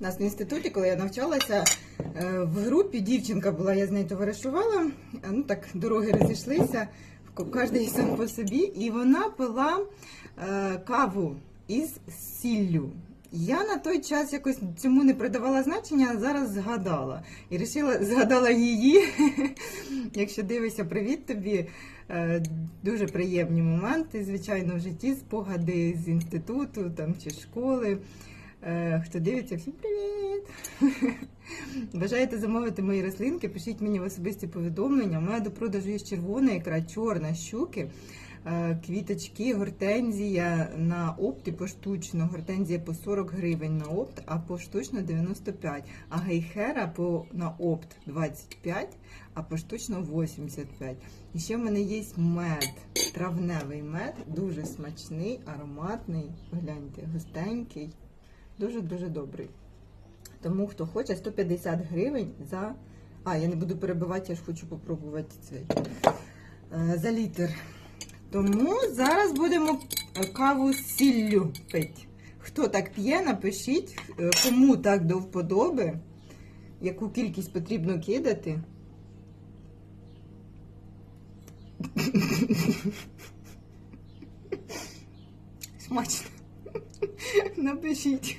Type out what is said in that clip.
У нас в інституті, коли я навчалася, е, в групі дівчинка була, я з нею товаришувала. Ну так, дороги розійшлися, кожен сам по собі, і вона пила е, каву із сіллю. Я на той час якось цьому не придавала значення, а зараз згадала. І рішила, згадала її. Якщо дивишся, привіт тобі. Е, Дуже приємні моменти, звичайно, в житті, спогади з інституту там, чи школи. Е, Хто дивиться, всім привіт! Бажаєте замовити мої рослинки? Пишіть мені в особисті повідомлення. У мене до продажу є червона ікра, чорна щуки, е, квіточки, гортензія на опті поштучно. Гортензія по 40 гривень на опт, а поштучно 95. А гейхера по, на опт 25, а поштучно 85. І ще в мене є мед, травневий мед, дуже смачний, ароматний. Гляньте, густенький, дуже-дуже добрий. Тому хто хоче, 150 гривень за. А, я не буду перебивати, я ж хочу попробувати цей е, за літр. Тому зараз будемо е, каву з сіллю пити. Хто так п'є, напишіть, е, кому так до вподоби, яку кількість потрібно кидати. Смачно. Напишіть.